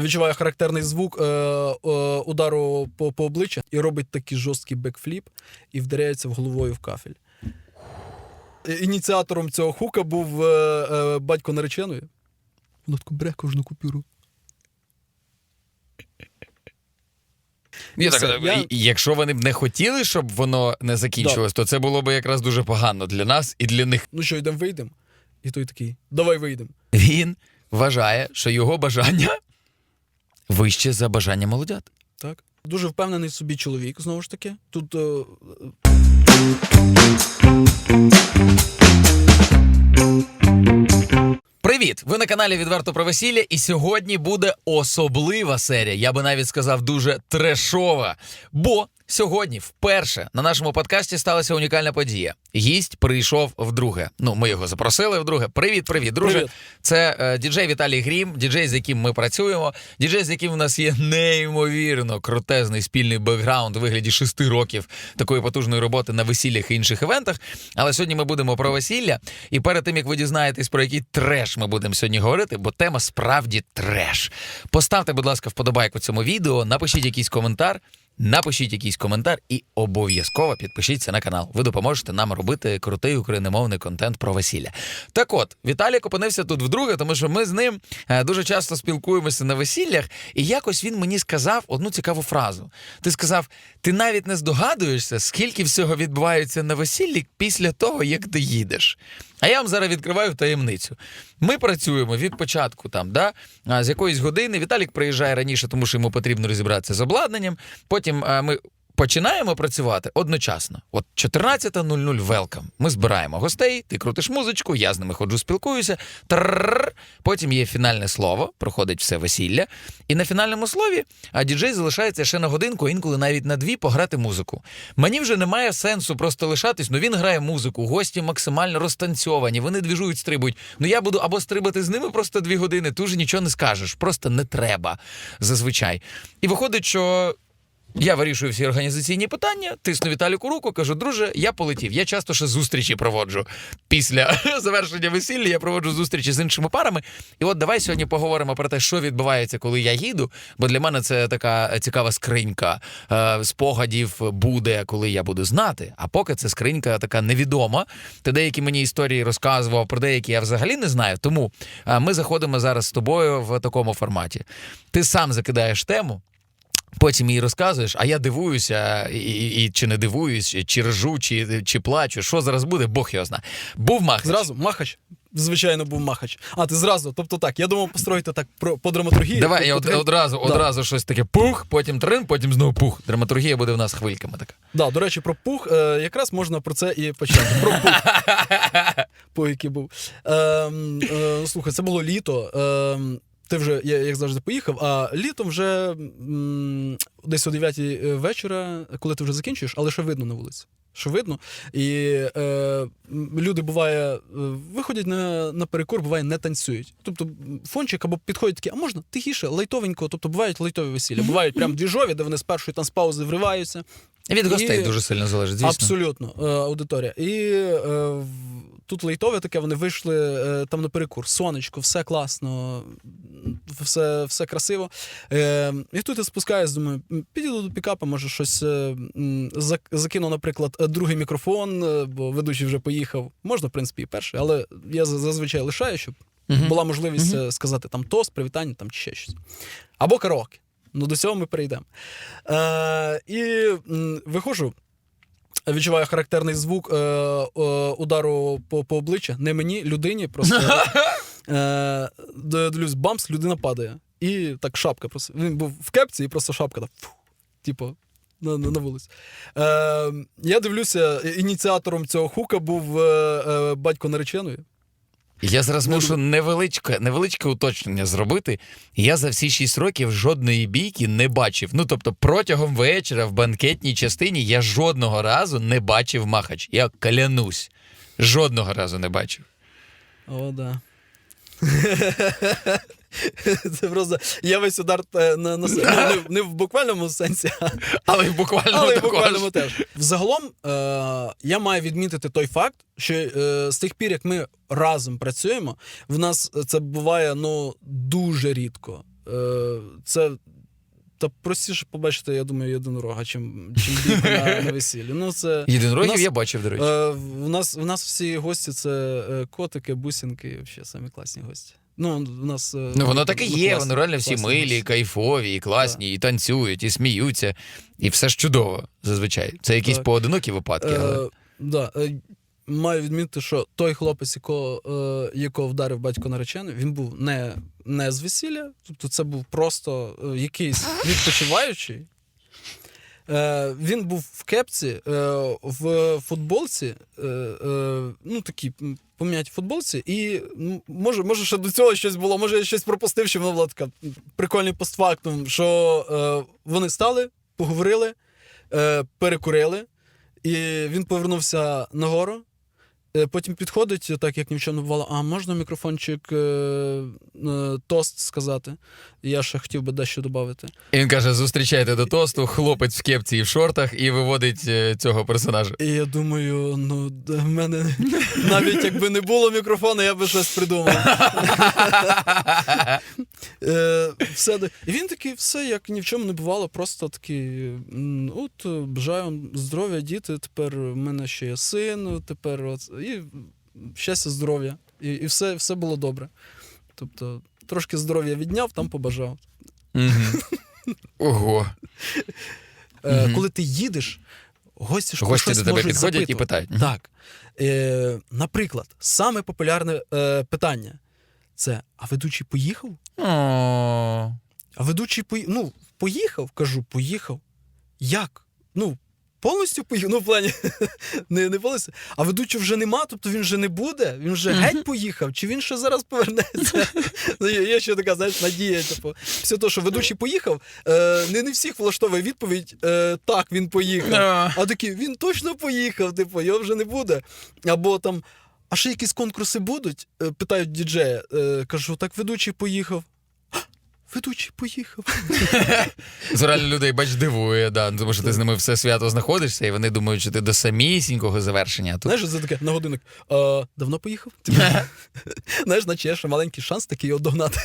відчуває характерний звук е, е, удару по, по обличчя і робить такий жорсткий бекфліп і вдаряється в головою в кафель. Е, Ініціатором цього хука був е, е, батько нареченої. Вона таку бере кожну купюру. Ні, Все, так, я- Якщо вони б не хотіли, щоб воно не закінчилось, то це було б якраз дуже погано для нас і для них. Ну що, йдемо вийдемо? І той такий: давай вийдемо. Він вважає, що його бажання вище за бажання молодят. Так. Дуже впевнений в собі чоловік, знову ж таки. Тут О... Привіт! Ви на каналі Відверто про весілля, і сьогодні буде особлива серія. Я би навіть сказав, дуже трешова. Бо сьогодні вперше на нашому подкасті сталася унікальна подія. Гість прийшов вдруге. Ну, ми його запросили вдруге. Привіт, привіт, друже. Привіт. Це е, діджей Віталій Грім, діджей, з яким ми працюємо, діджей, з яким в нас є неймовірно крутезний спільний бекграунд у вигляді шести років такої потужної роботи на весіллях і інших івентах. Але сьогодні ми будемо про весілля. І перед тим як ви дізнаєтесь, про який треш ми будемо сьогодні говорити, бо тема справді треш. Поставте, будь ласка, вподобайку цьому відео, напишіть якийсь коментар. Напишіть якийсь коментар і обов'язково підпишіться на канал. Ви допоможете нам робити крутий україномовний контент про весілля. Так от, Віталік опинився тут вдруге, тому що ми з ним е, дуже часто спілкуємося на весіллях, і якось він мені сказав одну цікаву фразу. Ти сказав: ти навіть не здогадуєшся, скільки всього відбувається на весіллі після того, як ти їдеш. А я вам зараз відкриваю таємницю. Ми працюємо від початку там, да, з якоїсь години. Віталік приїжджає раніше, тому що йому потрібно розібратися з обладнанням. Потім ми починаємо працювати одночасно. От 14.00 велкам. Ми збираємо гостей, ти крутиш музичку, я з ними ходжу, спілкуюся. Трррр. Потім є фінальне слово, проходить все весілля. І на фінальному слові а діджей залишається ще на годинку, інколи навіть на дві пограти музику. Мені вже немає сенсу просто лишатись. Ну він грає музику, гості максимально розтанцьовані, вони двіжують, стрибують. Ну я буду або стрибати з ними просто дві години, ти вже нічого не скажеш, просто не треба зазвичай. І виходить, що. Я вирішую всі організаційні питання, тисну Віталіку руку, кажу, друже, я полетів. Я часто ще зустрічі проводжу. Після завершення весілля я проводжу зустрічі з іншими парами. І от давай сьогодні поговоримо про те, що відбувається, коли я їду. Бо для мене це така цікава скринька е, спогадів буде, коли я буду знати. А поки це скринька така невідома. Ти деякі мені історії розказував, про деякі я взагалі не знаю. Тому е, ми заходимо зараз з тобою в такому форматі. Ти сам закидаєш тему. Потім їй розказуєш, а я дивуюся, і, і, і чи не дивуюсь, чи ржу, чи, чи плачу. Що зараз буде, Бог його зна. Був мах. зразу Махач. Звичайно, був Махач. А, ти зразу. Тобто так, я думав построїти так про, по драматургії. Давай я Тобто, од, одразу, Да. одразу щось таке пух, потім трин, потім знову пух. Драматургія буде в нас хвильками така. Да, до речі, про пух. Е, якраз можна про це і почати. Про пух. Пух, який був. Ем, е, слухай, це було літо. Ем, ти вже, я, як завжди, поїхав, а літом вже м, десь о 9 вечора, коли ти вже закінчуєш, але що видно на вулиці. Що видно. І е, люди буває, е, виходять на, на перекур, буває, не танцюють. Тобто фончик або підходять такі, а можна тихіше, лайтовенько. Тобто бувають лайтові весілля. Бувають прям двіжові, де вони з першої там з паузи вриваються. Від гостей І- дуже сильно залежить, звісно. Абсолютно, е, аудиторія. І е, в- тут лейтове таке, вони вийшли е, там на перекур. Сонечко, все класно, все, все красиво. Е, і тут я спускаюсь, думаю, м, підійду до пікапа, може щось е, м, зак- закину, наприклад, е, другий мікрофон, е, бо ведучий вже поїхав. Можна, в принципі, і перший, але я за- зазвичай лишаю, щоб Мгм. була можливість е, сказати там тост, привітання там чи ще щось. Або караоке. Ну, до цього ми перейдемо. Е, і м, виходжу. Відчуваю характерний звук е, е, удару по, по обличчя. Не мені, людині. Просто е, дивлюсь, бамс, людина падає. І так шапка просто. Він був в кепці, і просто шапка так, фу, типу, на, на, на вулиці. Е, я дивлюся, ініціатором цього хука був е, е, батько нареченої. Я зараз Ну, мушу невеличке, невеличке уточнення зробити. Я за всі шість років жодної бійки не бачив. Ну тобто, протягом вечора в банкетній частині я жодного разу не бачив махач. Я клянусь. Жодного разу не бачив. О, да. Це просто я весь удар е, на, на ну, не, не в буквальному сенсі, а Але й буквально але в буквальному теж. Взагалом, е, я маю відмітити той факт, що е, з тих пір, як ми разом працюємо, в нас це буває ну дуже рідко. Е, це та простіше побачити, я думаю, єдинорога, чим, чим на, на весіллі. Ну, це, Єдинорогів нас- я бачив, до речі. е, в, нас, в нас всі гості це е, котики, бусинки, взагалі самі класні гості. Ну, в нас, е, Ну, воно так і є, класні- воно реально всі милі, гості. кайфові, і класні, і танцюють, і сміються. І все ж чудово, зазвичай. Це якісь Так. поодинокі випадки, але. Е, да, е, маю відмітити, що той хлопець, якого, е, якого вдарив батько наречений, він був не, не з весілля, тобто це був просто е, якийсь відпочиваючий. Е, він був в кепці, е, в футболці, е, ну такі м, пом'яті футболці, і може, може, ще до цього щось було, може, я щось пропустив, що воно була така прикольний постфактум, що вони стали, поговорили, перекурили. І він повернувся нагору. Е, Потім підходить, так як ні в чому не бувало, а можна мікрофончик е, е, тост сказати? Я ще хотів би дещо додати. І він каже: зустрічайте до тосту, хлопець в кепці і в шортах, і виводить е, цього персонажа. І я думаю, ну, в мене навіть якби не було мікрофона, я би щось придумав. Е, все, і він такий, все, як ні в чому не бувало, просто такий. От е, бажаю вам здоров'я, діти. Тепер в мене ще є син, тепер от, і щастя, здоров'я. І, і все, все було добре. Тобто, трошки здоров'я відняв, там побажав. Ого. Е, Коли ти їдеш, гості ж Гості щось до тебе підходять і питають. Так. Е, наприклад, саме популярне е, питання це: а ведучий поїхав? А ведучий поїхав. Ну, поїхав, кажу, поїхав. Як? Ну, повністю поїхав. Ну, в плані, не, не повністю. А ведучого вже нема, тобто він вже не буде, він вже геть поїхав, чи він ще зараз повернеться? Ну, є, є ще така, знаєш, надія. Типу, після того, що ведучий поїхав, е, не, не всіх влаштовує відповідь: е, так, він поїхав. а. А такі, він точно поїхав, типу, його вже не буде. Або там, а ще якісь конкурси будуть? Е, Питають діджея. Е, Кажу, так ведучий поїхав. «А, Ведучий поїхав. Це людей, бач, дивує, да. тому що ти з ними все свято знаходишся, і вони думають, що ти до самісінького завершення. Тут Знаєш, це таке на годинник. А, давно поїхав? Знаєш, наче є ще маленький шанс такий його догнати.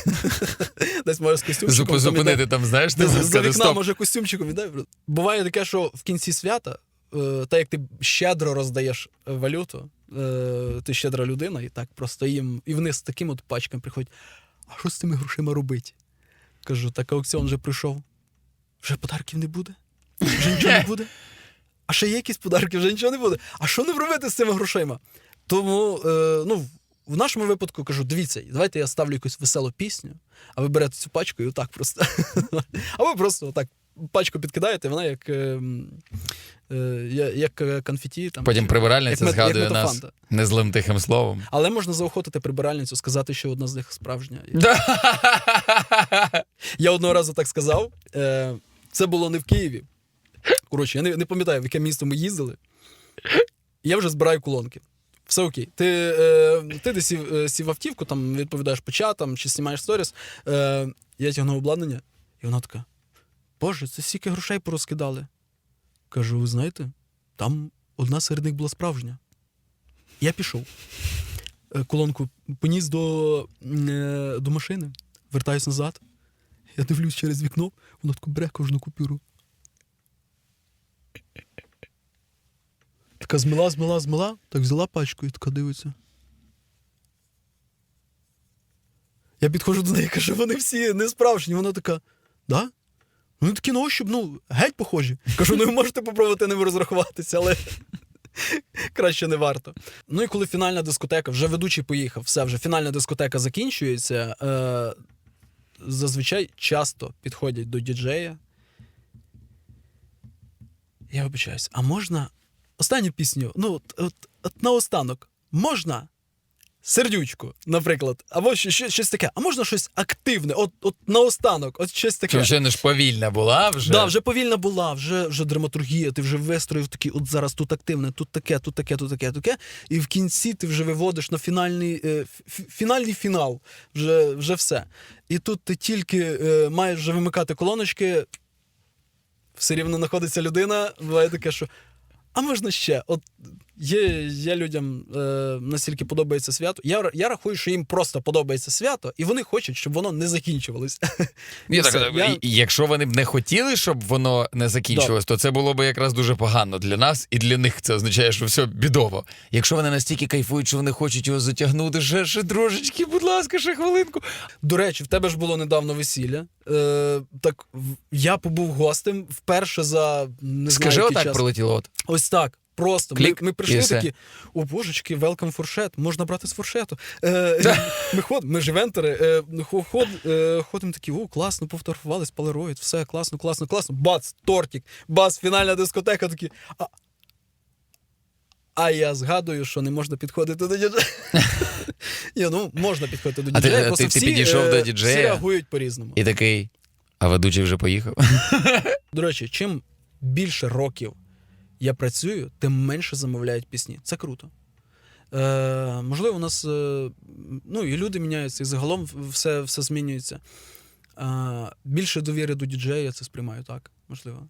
Десь може з костюмчиком. зупинити там, знаєш, З- ти сказати, вікна може костюмчиком віддай. Буває таке, що в кінці свята, е, так як ти щедро роздаєш е, валюту, е, ти щедра людина, і так просто їм, і вони з таким от пачком приходять. А що з цими грошима робити? Кажу, так аукціон вже прийшов. Вже подарків не буде? Вже нічого не буде? А ще є якісь подарки, вже нічого не буде. А що нам робити з цими грошима? Тому, е, ну, в нашому випадку кажу: дивіться, давайте я ставлю якусь веселу пісню, а ви берете цю пачку і отак просто. Або просто отак пачку підкидаєте, вона як, е, е, як е, конфеті. Там, Потім прибиральниця як мет- як згадує нас незлим тихим словом. Але можна заохотити прибиральницю, сказати, що одна з них справжня. Я одного разу так сказав. Е, це було не в Києві. Коротше, я не, не пам'ятаю, в яке місто ми їздили. Я вже збираю колонки. Все окей. Ти, е, ти десь сів, сів автівку, там відповідаєш по чатам чи знімаєш сторіс. Е, я тягнув обладнання, і вона така: Боже, це стільки грошей порозкидали. Кажу, ви знаєте, там одна серед них була справжня. Я пішов. Е, Колонку поніс до, е, до машини, вертаюсь назад. Я дивлюсь через вікно, вона таку бере кожну купюру. Така змила, змила, змила, так взяла пачку і така дивиться. Я підходжу до неї, кажу, вони всі не справжні. Вона така, да? Ну, такі на ощуп, ну, геть похожі. Кажу, ну ви можете попробувати ними розрахуватися, але краще не варто. Ну і коли фінальна дискотека, вже ведучий поїхав, все, вже фінальна дискотека закінчується. Е, зазвичай часто підходять до діджея. Я вибачаюсь, а можна останню пісню? Ну, от, от, от наостанок, можна сердючку, наприклад, або щось, щось, щось таке, а можна щось активне, от, от наостанок, от щось таке. Чи вже не ж повільна була вже? Да, вже повільна була, вже, вже драматургія, ти вже вистроїв такий, от зараз тут активне, тут таке, тут таке, тут таке, таке. І в кінці ти вже виводиш на фінальний, е, фінальний фінал, вже, вже все. І тут ти тільки е, маєш вже вимикати колоночки, все рівно знаходиться людина, буває таке, що. А можна ще? От Є, є людям е, настільки подобається свято. Я, я рахую, що їм просто подобається свято, і вони хочуть, щоб воно не закінчувалось. Ні, так. Я- Якщо вони б не хотіли, щоб воно не закінчилось, то це було б якраз дуже погано для нас і для них. Це означає, що все бідово. Якщо вони настільки кайфують, що вони хочуть його затягнути, ще, ще трошечки, будь ласка, ще хвилинку. До речі, в тебе ж було недавно весілля. Е, так я побув гостем вперше за не Скажи, знаю, отак час. пролетіло. От. Ось так. Просто Клік, ми, ми прийшли такі, о божечки, welcome фуршет, можна брати з фуршету. Е, ми ходимо, ми ж івентери, е, ход, е, ходимо такі, о, класно, пофотографувались, полароїд, все класно, класно, класно. Бац, тортик, бац, фінальна дискотека, такі. А, а я згадую, що не можна підходити до діджея. Ні, ну можна підходити до А ти- діджея, ти- просто ти всі, підійшов е, до діджея? Всі реагують по-різному. І такий, а ведучий вже поїхав. До речі, чим більше років я працюю, тим менше замовляють пісні. Це круто. Е, можливо, у нас е, ну, і люди міняються, і загалом все, все змінюється. Е, більше довіри до діджея я це сприймаю так, можливо.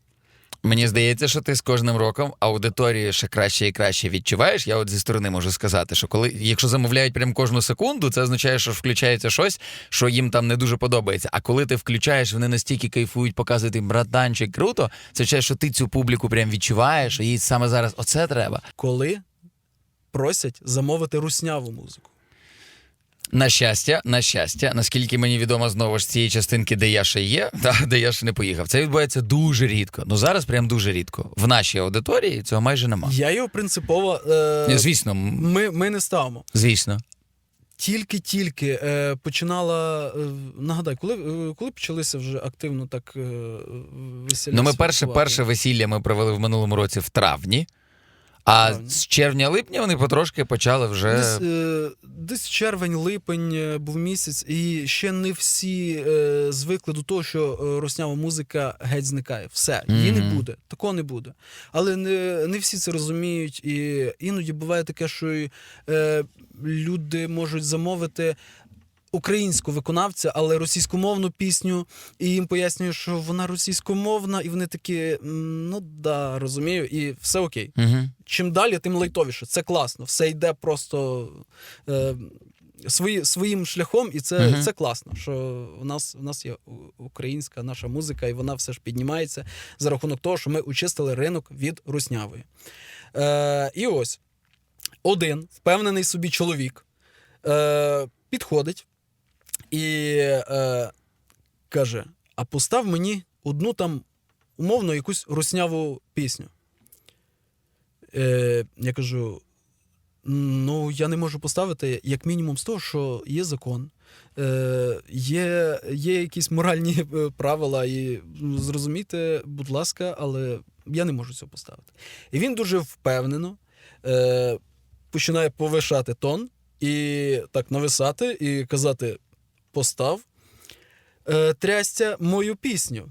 Мені здається, що ти з кожним роком аудиторію ще краще і краще відчуваєш. Я от зі сторони можу сказати, що коли, якщо замовляють прям кожну секунду, це означає, що включається щось, що їм там не дуже подобається. А коли ти включаєш, вони настільки кайфують, показують їм братанчик, круто, це означає, що ти цю публіку прям відчуваєш, і їй саме зараз оце треба. Коли просять замовити русняву музику. На щастя, на щастя, наскільки мені відомо знову ж з цієї частинки, де я ще є, та де я ще не поїхав. Це відбувається дуже рідко. Ну зараз прям дуже рідко. В нашій аудиторії цього майже нема. Я його принципово. Е, Звісно, ми, ми не ставимо. звісно. Тільки-тільки е, починала. Е, нагадай, коли, е, коли почалися вже активно так е, весілля? Ну, ми перше, перше весілля ми провели в минулому році в травні, а Травні. з червня-липня вони потрошки почали вже. Десь, е, десь червень-липень е, був місяць, і ще не всі е, звикли до того, що е, руснява музика геть зникає. Все, її не буде, такого не буде. Але не, не всі це розуміють, і іноді буває таке, що е, люди можуть замовити. Українську виконавця, але російськомовну пісню, і їм пояснюю, що вона російськомовна, і вони такі, ну да, розумію, і все окей Угу. чим далі, тим лайтовіше. Це класно. Все йде просто е, свої, своїм шляхом, і це, Мгм. це класно. Що в нас, в нас є українська наша музика, і вона все ж піднімається за рахунок того, що ми очистили ринок від руснявої. Е, і ось один впевнений собі чоловік е, підходить і е, каже: А постав мені одну там умовно якусь русняву пісню. Е, я кажу: ну, я не можу поставити як мінімум з того, що є закон, е, є, є якісь моральні е, правила, і зрозумійте, будь ласка, але я не можу цього поставити. І він дуже впевнено е, починає повишати тон і так нависати, і казати: постав, е, трястя мою пісню,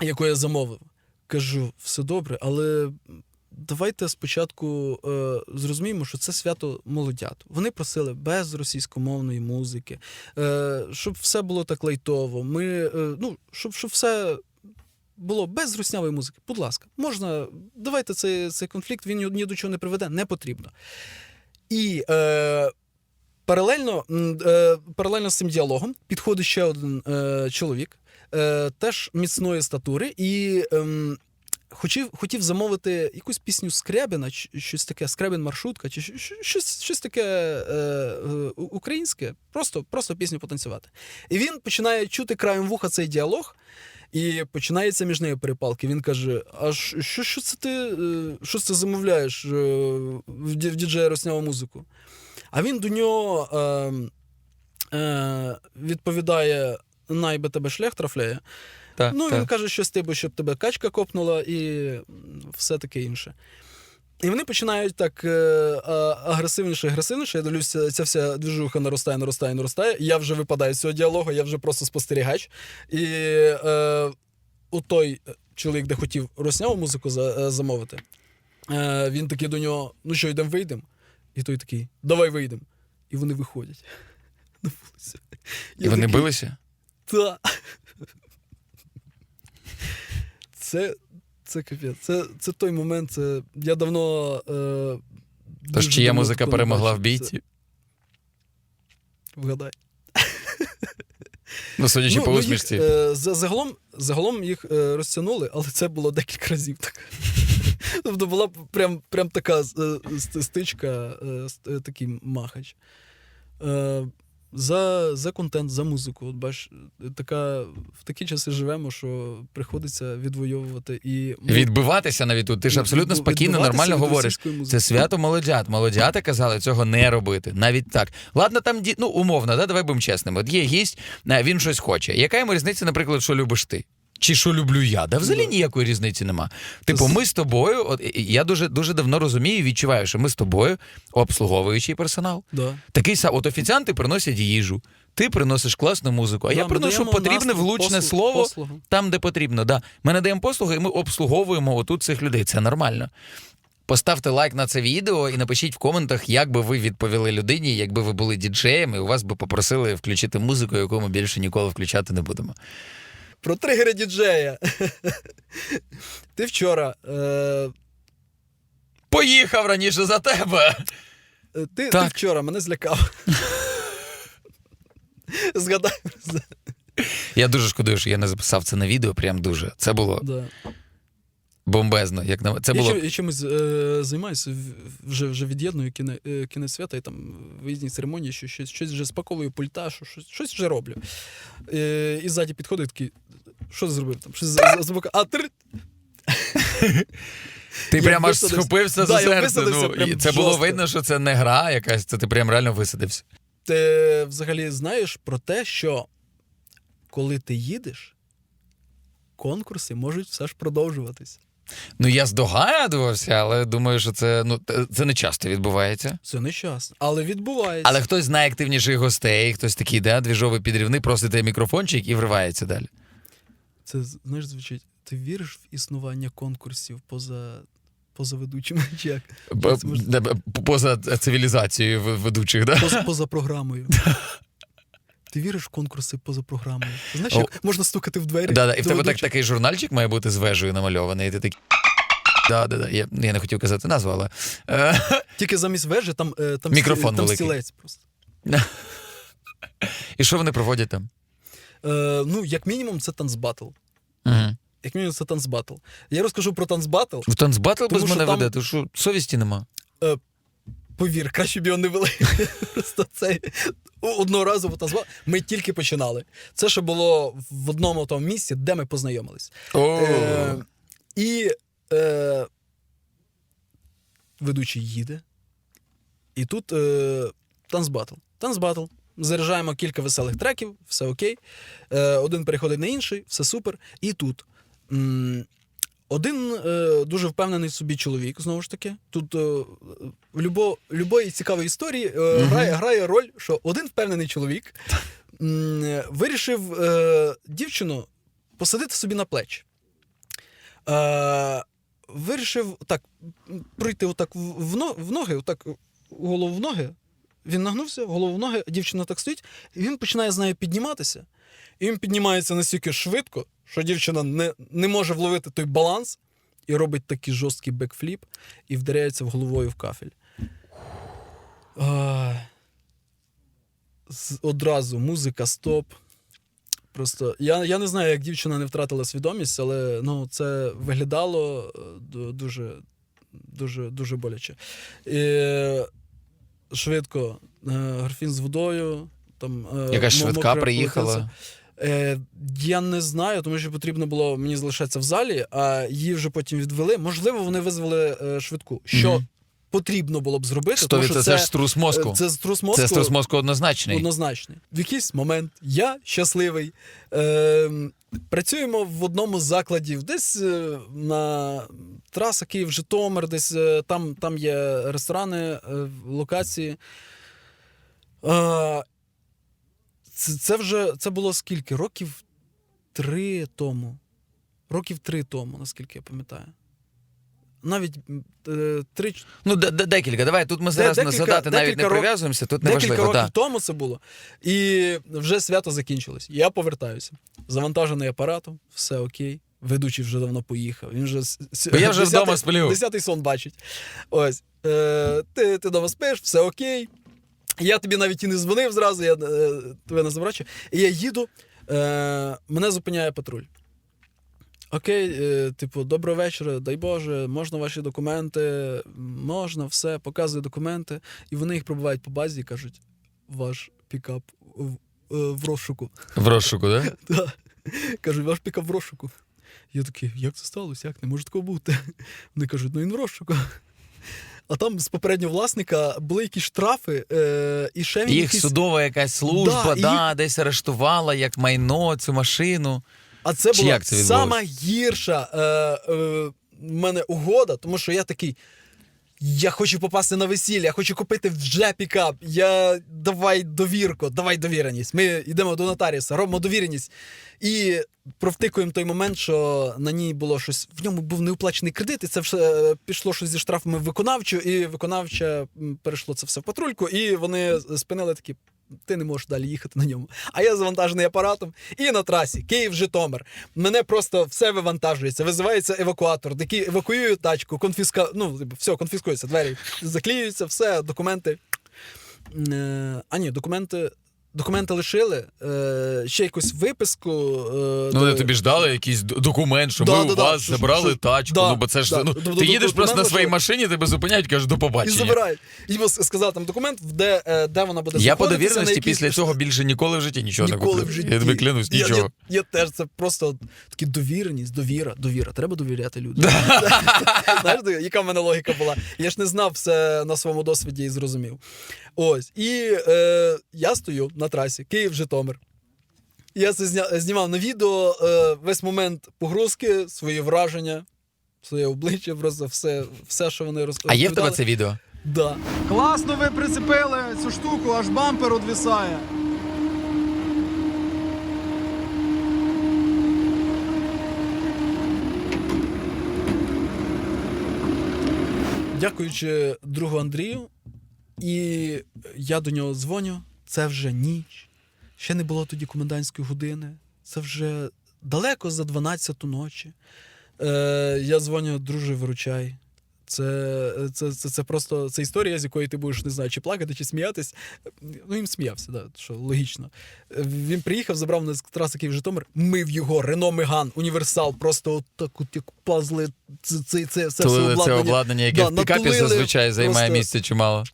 яку я замовив. Кажу, все добре, але давайте спочатку е, зрозуміємо, що це свято молодят. Вони просили без російськомовної музики, е, щоб все було так лайтово. Ми, е, ну, щоб, щоб все було без руснявої музики. Будь ласка, можна, давайте цей, цей конфлікт, він ні, до чого не приведе, не потрібно. І е, паралельно, е, паралельно з цим діалогом підходить ще один е, чоловік, е, теж міцної статури, і ем, хотів, хотів замовити якусь пісню Скрябіна, щось таке, Скрябін маршрутка, чи щось, щось таке українське, просто, просто пісню потанцювати. І він починає чути краєм вуха цей діалог. І починається між нею перепалки. Він каже: А що, що, це ти що це замовляєш в діджея росняву музику? А він до нього е, е, відповідає: найби тебе шлях трафляє. Так, Ну, так. він каже щось типу, щоб тебе качка копнула і все таке інше. І вони починають так е, агресивніше, агресивніше. Я дивлюся, ця вся движуха наростає, наростає, наростає. Я вже випадаю з цього діалогу, я вже просто спостерігач. І е, у той чоловік, де хотів росняву музику за, е, замовити, е, він такий до нього: ну що, йдемо вийдемо? І той такий, давай вийдемо. І вони виходять на вулицю. І вони такий, билися? та. Це, це капець. Це, це той момент. Це, я давно е, Тож чия давно музика перемогла в бійці? Вгадай. Ну, судячи по їх, усмішці. е, загалом, загалом їх е, розтягнули, але це було декілька разів так. Тобто була прям, прям така е, стичка, е, е, такий махач. За, за контент, за музику. От бач, така, в такі часи живемо, що приходиться відвоювати і Відбиватися навіть тут. Ти ж абсолютно відбу- спокійно, нормально говориш. Це свято молодят. Молодята казали цього не робити. Навіть так. Ладно, там ді... ну умовно, да, давай будемо чесними. От є гість, він щось хоче. Яка йому різниця, наприклад, що любиш ти? Чи що люблю я? Да взагалі Ну. ніякої різниці нема. Типу, ми з тобою, от я дуже дуже давно розумію і відчуваю, що ми з тобою обслуговуючий персонал. Да. Такий сам, от офіціанти приносять їжу, ти приносиш класну музику, а Да, я приношу потрібне влучне послуг- слово послугу. там, де потрібно. Да. Ми надаємо послуги, і ми обслуговуємо отут цих людей. Це нормально. Поставте лайк на це відео і напишіть в коментах, як би ви відповіли людині, якби ви були діджеєм, і у вас би попросили включити музику, яку ми більше ніколи включати не будемо. Про тригери діджея. Ти вчора. Е, Поїхав раніше за тебе. Е, Ти, ти вчора мене злякав. Згадай. Я дуже шкодую, що я не записав це на відео. Прям дуже. Це було Да. бомбезно. Як на це Я, було я чимось е, займаюся, вже, вже від'єдную кіне, е, кінець свята і там виїзні церемонії, що щось, щось вже спаковую пульта, що, щось, щось вже роблю. Е, і ззаді підходить такий, що ти зробив там? Щось з- з- з боку. А три. Ти Я прям аж висадився. схопився Да, за я серце. висадився Ну, прям і це було жорстко. видно, що це не гра якась, це ти прям реально висадився. Ти взагалі знаєш про те, що коли ти їдеш, конкурси можуть все ж продовжуватись. Ну я здогадувався, але думаю, що це ну т- це не часто відбувається. Це не час, але відбувається. Але хтось з найактивніших гостей, хтось такий, да, двіжовий підрівний, просить мікрофончик і вривається далі. Це знаєш, звучить. Ти віриш в існування конкурсів поза, поза ведучими? Чи як? Поза цивілізацією ведучих, да? Поза, поза програмою. Ти віриш в конкурси поза програмою? Знаєш, О. як можна стукати в двері? Да, да. І в тебе так, такий журнальчик має бути з вежею намальований, і ти такий. Да, да, да. Я, я не хотів казати назву, але. Е, Тільки замість вежі там, е, там, Мікрофон там стілець просто. і що вони проводять там? Е, ну, як мінімум, це танцбатл. Як мінімум, це танцбатл. Я розкажу про танцбатл. В танцбатл без мене там- веде, то що совісті нема. Повір, краще б його не вели. Просто це одного разу в танцбатл. Ми тільки починали. Це ще було в одному тому місці, де ми познайомились. Е, і е, ведучий їде. І тут е, танцбатл. Танцбатл. Заряджаємо кілька веселих треків, все окей. Е, один переходить на інший, все супер. І тут. Один е, дуже впевнений в собі чоловік, знову ж таки. Тут е, в любо, любої цікавої історії е, Мгм. грає, грає роль, що один впевнений чоловік е, вирішив е, дівчину посадити собі на плечі. Е, вирішив так пройти отак в, в, в ноги, отак голову в ноги. Він нагнувся, голову в ноги, дівчина так стоїть, і він починає з нею підніматися. І він піднімається настільки швидко, що дівчина не, не може вловити той баланс і робить такий жорсткий бекфліп і вдаряється в головою в кафель. А, одразу музика, стоп. Просто я, я не знаю, як дівчина не втратила свідомість, але ну, це виглядало е, дуже, дуже, дуже боляче. І, швидко е, графін з водою. Там, е, Якась швидка приїхала. полотенце. Е, я не знаю, тому що потрібно було мені залишатися в залі, а її вже потім відвели. Можливо, вони визвали е, швидку. Що Мгм. потрібно було б зробити, тому що це, це, ж струс мозку. це струс мозку. Це струс мозку однозначний. Однозначний. В якийсь момент я щасливий. Е, працюємо в одному з закладів, десь е, на траса Київ-Житомир, десь е, там, там є ресторани, е, локації. Е, це, це вже це було скільки? Років три тому. Років три тому, наскільки я пам'ятаю. Навіть е, три, Ну, де- де- декілька. Давай тут ми зараз на декілька- згадати навіть не рок- прив'язуємося, тут Декілька неважливо. років Да. тому це було. І вже свято закінчилось. Я повертаюся. Завантажений апаратом, все окей. Ведучий вже давно поїхав. Він вже Бо я вже вдома сплю. Десятий сон бачить. Ось. Е, ти, ти вдома спиш, все окей. Я тобі навіть і не дзвонив зразу, я е, тебе не забрачу. І я їду, е, мене зупиняє патруль. Окей, е, типу, доброго вечора, дай Боже, можна ваші документи, можна, все, показую документи. І вони їх пробувають по базі і кажуть: ваш пікап в, е, в розшуку. В розшуку, да? Да. Кажуть, ваш пікап в розшуку. Я такий, як це сталося? Як не може такого бути? Вони кажуть, ну він в розшуку. А там з попереднього власника були якісь штрафи, е, і ще він Їх якісь... судова якась служба, Да, да, їх- десь арештувала як майно цю машину. А це Чи була це сама гірша е, е, в мене угода, тому що я такий. Я хочу попасти на весілля, я хочу купити вже пікап. Я давай довірку, давай довіреність. Ми йдемо до нотаріуса, робимо довіреність. І провтикуємо той момент, що на ній було щось. В ньому був неуплачений кредит, і це все е, пішло щось зі штрафами виконавчу, і виконавча перейшло це все в патрульку, і вони спинили такі. Ти не можеш далі їхати на ньому. А я завантажений апаратом і на трасі Київ-Житомир. Мене просто все вивантажується. Визивається евакуатор, який евакуює тачку, конфіска... ну, типу, все, конфіскується, двері закліюються, все, документи. Е, А ні, документи. Документи лишили, е, ще якусь виписку. Е, Ну, вони тобі ж дали якийсь д- документ, що Да, ми да, у да, вас що- забрали що- тачку. да, ну, бо це ж да. ну, Д- ти д- їдеш просто на своїй машині, тебе зупиняють, кажуть, до І побачення. забирають. І сказав там документ, де, е, де вона буде Я по знаходитися, на довіреності якій- після цього більше ніколи в житті нічого не Ніколи куплю. в житті. Я тобі клянусь, Я- нічого. Я, я, теж це просто такі довіреність, довіра, довіра. Треба довіряти людям. Знаєш, яка в мене логіка була? Я ж не знав все на своєму досвіді і зрозумів. Ось. І е, я стою на трасі Київ-Житомир. Я це зня, знімав на відео е, весь момент погрузки, свої враження, своє обличчя, просто все, все що вони роз- А є в тебе це відео? Да. Класно ви прицепили цю штуку, аж бампер одвисає. Дякуючи другу Андрію, і я до нього дзвоню. Це вже ніч. Ще не було тоді комендантської години. Це вже далеко за 12 ночі. Е, я дзвоню, друже, виручай. Це, це, це, це просто це історія, з якої ти будеш не знаю, чи плакати, чи сміятись. Ну, він сміявся, да, що логічно. Він приїхав, забрав мене з траси Київ Житомир, мив його, Рено Меган, універсал, просто отак, от як пазли, це, це, це, це все Тулили це обладнання. обладнання, яке Да, в пікапі натулили зазвичай займає просто- місце чимало.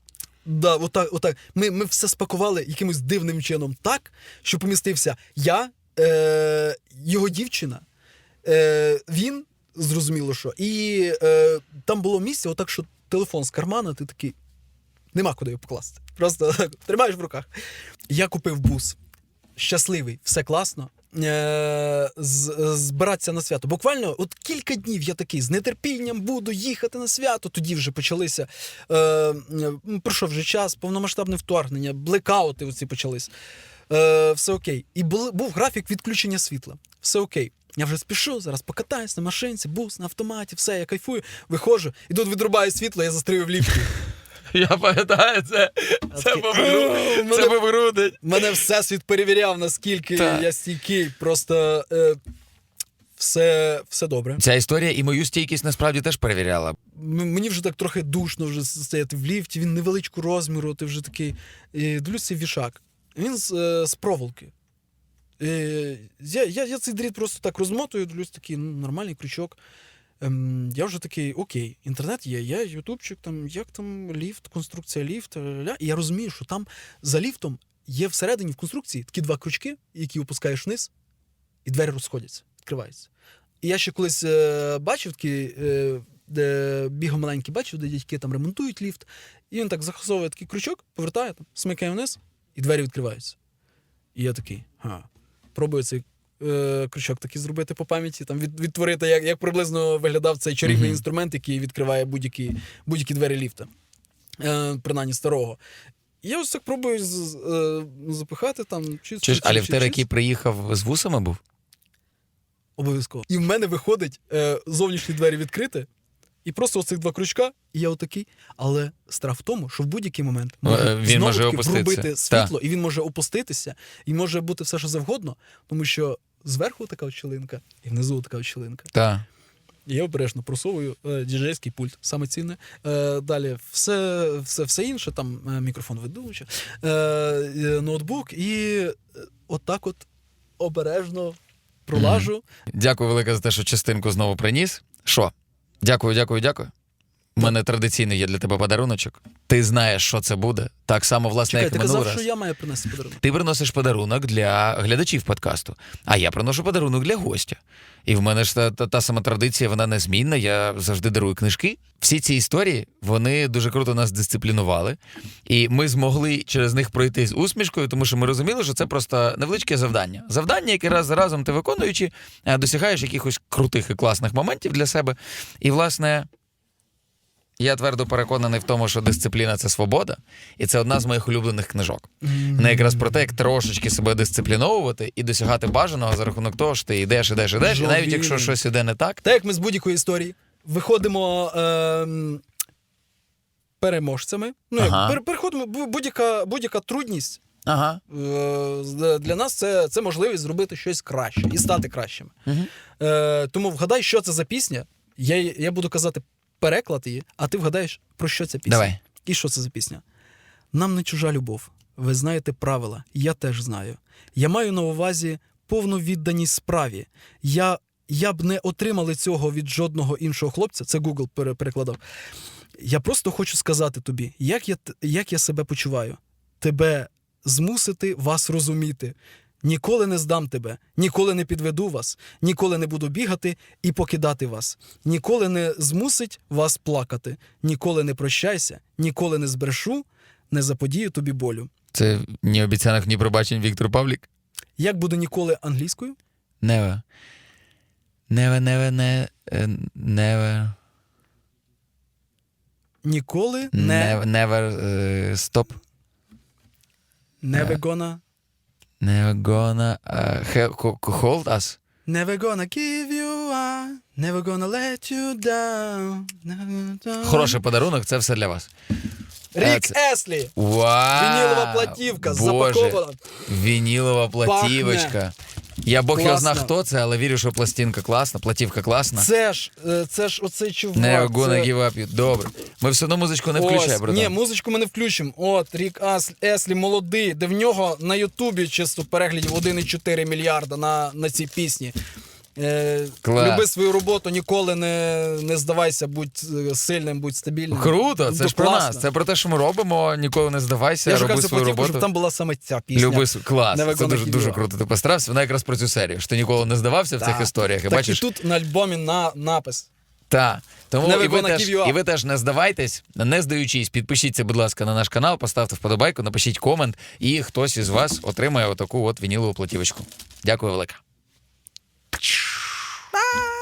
Да, отак, отак. Ми, ми все спакували якимось дивним чином так, що помістився я, е, його дівчина, е, він, зрозуміло, що. І е, там було місце, отак, що телефон з кармана, ти такий. Нема куди його покласти. Просто так, тримаєш в руках. Я купив бус. Щасливий, все класно. Е, збиратися на свято. Буквально от кілька днів я такий з нетерпінням буду їхати на свято. Тоді вже почалися. Е, пройшов вже час, повномасштабне вторгнення, блекаути оці почались. Е, все окей. І були, був графік відключення світла. Все окей. Я вже спішу, зараз покатаюсь на машинці, бус, на автоматі, все, я кайфую, виходжу, і тут відрубає світло, я застрію в ліфті. Я пам'ятаю, це, це був гру- це мене- Мене всесвіт перевіряв, наскільки Так. я стійкий. Просто е, все, все добре. Ця історія і мою стійкість насправді теж перевіряла. М- Мені вже так трохи душно вже стояти в ліфті, він невеличку розміру, ти вже такий. І дивлюсь цей вішак. Він з, е, з проволоки. Е, я, я, я цей дріт просто так розмотую, дивлюсь такий ну, нормальний крючок. Ем, я вже такий, окей, інтернет є, є ютубчик, там, як там ліфт, конструкція ліфта. ля-ля. І я розумію, що там за ліфтом є всередині в конструкції такі два крючки, які опускаєш вниз, і двері розходяться, відкриваються. І я ще колись е, бачив такий, е, де бігав маленький, бачив, де дядьки там ремонтують ліфт, і він так захосовує такий крючок, повертає, там, смикає вниз, і двері відкриваються. І я такий, га, пробую цей е, крючок такий зробити по пам'яті, там, від, відтворити, як, як приблизно виглядав цей чарівний Мгм. інструмент, який відкриває будь-які, будь-які двері ліфта, е, принаймні старого. І я ось так пробую з, е, запихати там. Чи, Чи а ліфтер, який приїхав з вусами був? Обов'язково. І в мене виходить е, зовнішні двері відкрити, І просто оцих два крючка, і я отакий. Але страх в тому, що в будь-який момент Е, може він знову може опуститися. врубити Та. світло, і він може опуститися, і може бути все, що завгодно, тому що зверху така от щілинка, і внизу така от щілинка. Так. І я обережно просовую е, діджейський пульт, саме цінне. Е, далі все, все, все інше, там е, мікрофон ведуча, е, е, ноутбук, і отак от обережно пролажу. Дякую велике за те, що частинку знову приніс. Що? Дякую, дякую, дякую. У мене традиційно є для тебе подаруночок. Ти знаєш, що це буде. Так само, власне, Чекай, як ти минулий казав, раз. що я маю принести подарунок. Ти приносиш подарунок для глядачів подкасту, а я приношу подарунок для гостя. І в мене ж та, та, та сама традиція, вона незмінна. Я завжди дарую книжки. Всі ці історії вони дуже круто нас дисциплінували, і ми змогли через них пройти з усмішкою, тому що ми розуміли, що це просто невеличке завдання. Завдання, яке раз за разом ти виконуючи, е, досягаєш якихось крутих і класних моментів для себе. І, власне. Я твердо переконаний в тому, що дисципліна це свобода, і це одна з моїх улюблених книжок. Вона якраз про те, як трошечки себе дисципліновувати і досягати бажаного за рахунок того, що ти йдеш, ідеш, ідеш, і навіть якщо щось іде не так, Так як ми з будь-якої історії виходимо ем, переможцями. Ну, як, Ага. пер- переходимо, будь-яка, будь-яка трудність ага. е, для нас це, це можливість зробити щось краще і стати кращими. Угу. Е, тому вгадай, що це за пісня. Я, я буду казати переклад її, а ти вгадаєш, про що ця пісня. Давай. І що це за пісня? Нам не чужа любов. Ви знаєте правила, я теж знаю. Я маю на увазі повну відданість справі. Я, я б не отримали цього від жодного іншого хлопця. Це Google перекладав. Я просто хочу сказати тобі, як я, як я себе почуваю. Тебе змусити вас розуміти. Ніколи не здам тебе, ніколи не підведу вас, ніколи не буду бігати і покидати вас, ніколи не змусить вас плакати, ніколи не прощайся, ніколи не збрешу, не заподію тобі болю. Це ні обіцянок, ні пробачень Віктор Павлік. Як буде ніколи англійською? Never. Never, never, не, е, never, Ніколи не never, never е, stop. never gonna, Never gonna uh, hold us. never gonna give you up, never gonna let you down. never gonna- Хороший подарунок, це все для вас. Е, Рік це- Еслі! Вау! Вінілова платівка запакована. Вінілова платівочка. Я Бог його зна, хто це, але вірю, що пластинка класна, платівка класна. Це ж, е, це ж оцей чувак. Не gonna це- give up you. Добре. Ми все одно музичку не включаємо, братан. Ні, музичку ми не включимо. От, Рік Ас- Еслі молодий, де в нього на Ютубі чисто переглядів 1,4 мільярда на, на цій пісні. Е, Клас. люби свою роботу, ніколи не, не здавайся, будь е, сильним, будь стабільним. Круто, це Ну, ж про класно. нас. Це про те, що ми робимо. Ніколи не здавайся, Я роби шукав свою платівку, роботу. щоб там була саме ця пісня. Люби клас. Це дуже, дуже круто. Ти постарався. Вона якраз про цю серію. Що ти ніколи не здавався в цих історіях. І Так бачиш, і тут на альбомі на напис. Так. Тому і ви, теж, і ви теж не здавайтесь, не здаючись, підпишіться, будь ласка, на наш канал, поставте вподобайку, напишіть комент, і хтось із вас отримає отаку от вінілову платівочку. Дякую велике. Bye.